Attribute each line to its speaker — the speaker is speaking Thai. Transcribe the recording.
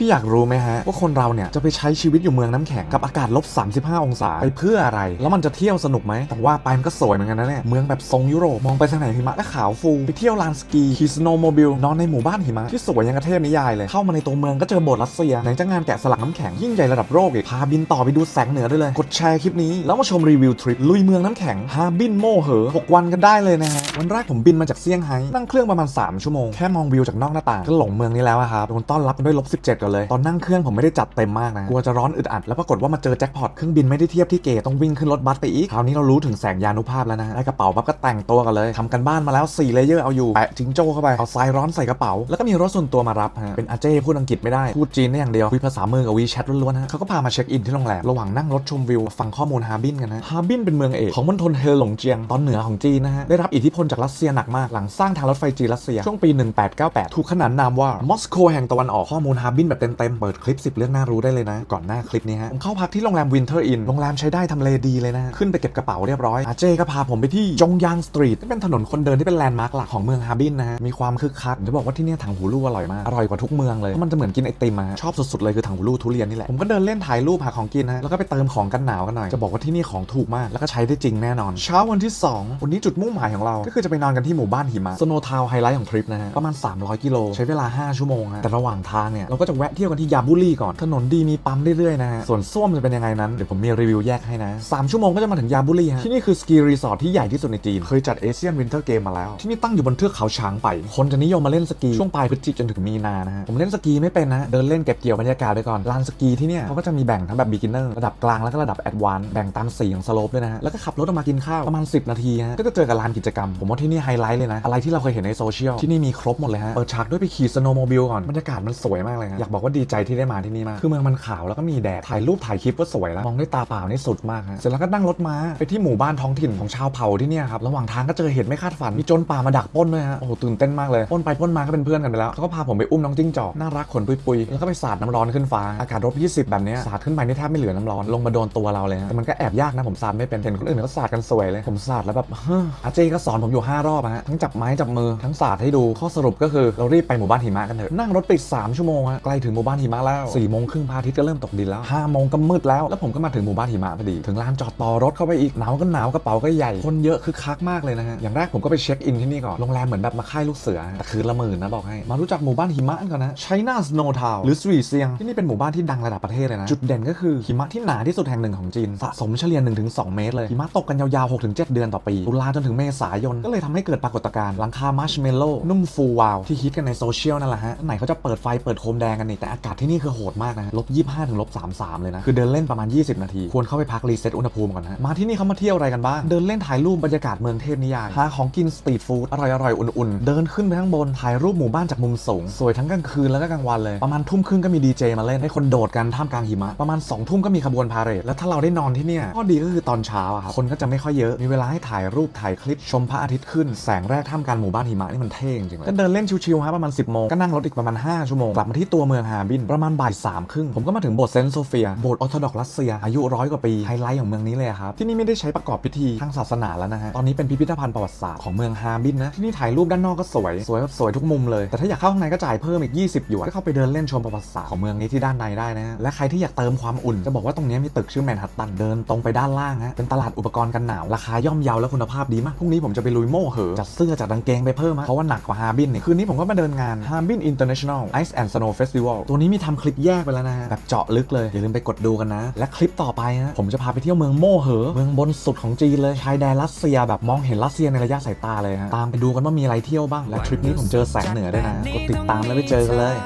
Speaker 1: พี่ๆอยากรู้ไหมฮะว่าคนเราเนี่ยจะไปใช้ชีวิตอยู่เมืองน้ำแข็งกับอากาศลบ 35 องศาไปเพื่ออะไร แล้วมันจะเที่ยวสนุกไหมแต่ว่าไปมันก็สวยเหมือนกันนะเนี่ยเมืองแบบทรงยุโรปมองไปทางไหนหิมะก็ขาวฟูไปเที่ยวลานสกีขี่สโนว์โมบิลนอนในหมู่บ้านหิมะที่สวยยังกระเทพนิยายเลยเข้ามาในตัวเมืองก็เจอโบสถ์รัสเซียไหนจะงานแกะสลักน้ำแข็งยิ่งใหญ่ระดับโลกอีกพาบินต่อไปดูแสงเหนือได้เลย กดแชร์คลิปนี้แล้วมาชมรีวิวทริปลุยเมืองน้ำแข็งฮาบินโมเหอหกวันกันได้เลยนะฮะวันแรกผมบินมาจากเซี่ยงไฮ้นั่งเครื่องประมาณ 3 ชั่วโมงแค่มองวิวจากนอกหน้าต่างก็หลงเมืองนี้แล้วครับโดนต้อนรับกันด้วยลบ17กันเลย ตอนนั่งเครื่องผมไม่ได้จัดเต็มมากนะ กลัวจะร้อนอึดอัด แล้วปรากฏว่ามาเจอแจ็คพอตเครื่องบินไม่ได้เทียบที่เกตต้องวิ่งขึ้นรถบัสไปอีก คราวนี้เรารู้ถึงแสงยานุภาพแล้วนะฮะได้กระเป๋าปั๊บก็แต่งตัวกันเลยทำกันบ้านมาแล้ว4เลเยอร์เอาอยู่แปะจิงโจ้เข้าไป เอาทรายร้อนใส่กระเป๋า แล้วก็มีรถส่วนตัวมารับฮะ เป็นอาเจ้พูดอังกฤษไม่ได้ พูดจีนได้อย่างเดียวคุยภาษามือกับวีแชทล้วนๆฮะเขาก็พามาเช็คอินที่โรงแรม ระหว่างนั่งรถชมวิวฟังข้อมูลฮาร์บินกันนะฮาร์บินเป็นเมืองเอกของมณฑลเฮหลงเจียงตอนเหนือของจีนนะฮะได้รับอิทธิพลจากรัสเซียหนักมากหลังสร้างทางรถไฟจีนรัสเซียช่วงปี 1898 ถูกขนานนามว่ามอสโกแห่งตะวันออกข้อมูลฮาร์บินแบบเต็มๆ เปิดคลิป 10 เรื่องน่ารู้ได้เลยนะ ก่อนหน้าคลิปนี้ฮะ ผมเข้าพักที่โรงแรมวินเทอร์อินโรงแรมใช้ได้ทำเลดีเลยนะ ขึ้นไปเก็บกระเป๋าเรียบร้อยอาเจก็พาผมไปที่จงยางสตรีทที่เป็นถนนคนเดินที่เป็นแลนด์มาร์คหลักของเมืองฮาร์บินนะฮะมีความคึกคักจะบอกว่าที่นี่ถังหูลู่อร่อยมากอร่อยกว่าทุกเมืองเลยมันจะเหมือนกินไอติมอะฮะชอบสุดๆเลยคือถังหูลู่ทุเรียนนี่แหละผมก็เดินเล่นถ่ายรูปหาของกินนะฮะแล้วก็ไปเติมของกันหนาวกันหน่อยจะบอกว่าที่นี่ของถูกมากแล้วก็ใช้ได้จริงแน่นอน เช้าวันที่ 2 วันนี้จุดมุ่งหมายของเรา ก็คือจะไปนอนกันที่หมู่บ้านหิมะสโนทาวไฮไลท์ของทริปนะฮะประมาณ 300 กิโลใช้เวลา 5 ชั่วโมงฮะแต่ระหว่างทางเนี่ยเราก็จะแวะเที่ยวกันที่ยาบุรีก่อน ถนนดีมีปั๊มเรื่อยๆนะฮะ ส่วนส้วมจะเป็นยังไงนั้น เดี๋ยวผมมีรีวิวแยกให้นะ 3 ชั่วโมงก็จะมาถึงยาบุรีฮะ ที่นี่คือสกีรีสอร์ทที่ใหญ่ที่สุดในจีน เคยจัดเอเชียนวินเทอร์เกมมาแล้ว ที่นี่ตั้งอยู่บนเทือกเขาช้างไป คนจะนิยมมาเล่นสกีช่วงปลายพฤศจิกจนถึงมีนานะฮะ ผมเล่นสกีไม่เป็นนะ เดินเล่นเก็บเกี่ยวบรรยากาศไปก่อน ลานสกีที่เนี่ยเขาก็จะมีแบ่งทั้งแบบ beginner ระดับกลางแล้วก็ระดับ advanced แบ่งตามสีของสโลปด้วยนะฮะ แล้วก็ขับรถออกมากินข้าวประมาณ 10 นาทีฮะ ก็จะเจอกับลานกิจกรรม ผมว่าที่นี่ไฮไลท์เลยนะ อะไรที่เราเคยเห็นในโซเชียลที่นี่มีครบหมดเลยฮะ เปิดฉากด้วยไปขี่สโนว์โมบิลก่อน บรรยากาศมันสวยมากเลยนะอยากบอกว่าดีใจที่ได้มาที่นี่มาก คือเมืองมันขาวแล้วก็มีแดด ถ่ายรูปถ่ายคลิปก็สวยแล้ว มองด้วยตาเปล่านี่สุดมากฮะ เสร็จแล้วก็นั่งรถม้าไปที่หมู่บ้านท้องถิ่นของชาวเผ่าที่เนี่ยครับ ระหว่างทางก็เจอเหตุไม่คาดฝัน มีโจรป่ามาดักปล้นด้วยฮะ โอ้โหตื่นเต้นมากเลยปล้นไปปล้นมาก็เป็นเพื่อนกันไปแล้วเขาก็พาผมไปอุ้มน้องจิ้งจอกน่ารักขนปุยๆ แล้วก็ไปสาดน้ำร้อนขึ้นฟ้า อากาศลบ20 แบบเนี้ยสาดขึ้นไปนี่แทบไม่เหลือน้ำร้อน ลงมาโดนตัวเราเลยฮะแต่มันก็แอบยากนะผมสาดไม่เป็นเห็นคนอื่นเขาสาดกันสวยเลย ผมสาดแล้วแบบเฮ้ออาเจก็สอนผมอยู่ 5 รอบอะฮะทั้งจับไม้จับมือทั้งสาดให้ดูข้อสรุปก็คือเรารีบไปหมู่บ้านหิมะกันเถอะนั่งรถไปอีก3ชั่วโมงฮะใกล้ถึงหมู่บ้านหิมะแล้ว4โมงครึ่งพระอาทิตย์ก็เริ่มตกดินแล้ว5โมงก็มืดแล้ว แล้วผมก็มาถึงหมู่บ้านหิมะพอดี ถึงลานจอดต่อรถเข้าไปอีก หนาวก็หนาวกระเป๋าก็ใหญ่ คนเยอะคือคักมากเลยนะฮะ อย่างแรกผมก็ไปเช็คอินที่นี่ก่อน โรงแรมเหมือนแบบมาค่ายลูกเสือ แต่คืนละหมื่นนะบอกให้ มารู้จักหมู่บ้านหิมะกันก่อนนะไชน่าสโนว์ทาวหรือสวีเซียง ที่นี่เป็นหมู่บ้านที่ดังระดับประเทศเลยนะ จุดเด่นก็คือหิมะที่หนาที่สุดแห่งหนึ่งของจีน สะสมเฉลี่ย1-2 เมตรเลย หิมะตกกันยาวๆ6-7 เดือนต่อปี ตุลาจนถึงเมษายน ก็เลยทำให้เกิดปรากฏการณ์หลังคามาร์ชเมลโล่นุ่มฟูวาวที่ฮิตกันในโซเชียลนั่นแหละฮะไหนเขาจะเปิดไฟเปิดโคมแดงกันนี่แต่อากาศที่นี่คือโหดมากนะลบ25ถึงลบ33เลยนะ คือเดินเล่นประมาณ 20 นาที ควรเข้าไปพักรีเซ็ตอุณหภูมิก่อนนะมาที่นี่เขามาเที่ยวอะไรกันบ้าง เดินเล่นถ่ายรูปบรรยากาศเมืองเทพนิยายหาของกินสตรีทฟู้ดอร่อยๆอุ่นๆ เดินขึ้นไปข้างบนถ่ายรูปหมู่บ้านจากมุมสูง สวยทั้งกลางคืนแล้วก็กลางวันเลย ประมาณทุ่มครึ่งก็มีดีเจมาเล่นให้คนโดดกันท่ามกลางหิมะ ประมาณ2ทุ่มก็มีขบวนพาเหรดแล้วถ้าเราได้นอนที่เนี่ยข้อดีก็คือตอนเช้าอะครับคนก็จะไม่ค่อยเยอะมีเวลาให้ถ่ายรูปถ่ายคลิปชมพระอาทิตย์ขึ้นแสงแรกท่ามกลางหมู่บ้านหิมะนี่มันเท่จริงเลยก็เดินเล่นชิวๆฮะประมาณ 10โมงก็นั่งรถอีกประมาณ5ชั่วโมงกลับมาที่ตัวเมืองฮาร์บิน ประมาณบ่ายสามครึ่งผมก็มาถึงโบสถ์เซนต์โซเฟียโบสถ์ออร์โธดอกซ์รัสเซียอายุร้อยกว่าปีไฮไลท์ของเมืองนี้เลยครับที่นี่ไม่ได้ใช้ประกอบพิธีทางศาสนาแล้วนะฮะตอนนี้เป็นพิพิธภัณฑ์ประวัติศาสตร์ของเมืองฮาร์บินนะที่นี่ถ่ายรูปด้านนอกก็สวยสวยแบบสวยทุกมุมเลยแต่ถ้าอยากเข้าข้างในก็จ่ายเพิ่มอีก 20หยวนก็เข้าไปเดินเล่นชมประวัติศาสตร์ของเมืองนี้ที่ด้านในได้นะฮะและใครที่อยากเติมความอุ่นจะบอกว่าตรงนี้มีตึกชื่อแมนฮัตตันเดินตรงไปด้านล่างฮะเป็นตลาดอุปกรณ์กันหนาวราคาย่อมเยาและคุณภาพดีมากพรุ่งนี้ผมจะไปลุยโม่เหอจัดเสื้อจัดกางเกงไปเพิ่มเพราะว่าหนักกว่าฮาบินเนี่ยคืนนี้ผมก็มาเดินงาน Harbin International Ice and Snow Festival ตัวนี้มีทำคลิปแยกไปแล้วนะฮะแบบเจาะลึกเลย อย่าลืมไปกดดูกันนะ และคลิปต่อไปฮะผมจะพาไปเที่ยวเมืองโม่เหอ เมืองบนสุดของจีนเลยชายแดนรัสเซียแบบมองเห็นรัสเซียในระยะสายตาเลยฮะตามไปดูกันว่ามีอะไรเที่ยวบ้างและทริปนี้ผมเจอแสงเหนือด้วยนะกดติดตามแล้วไปเจอกันเลย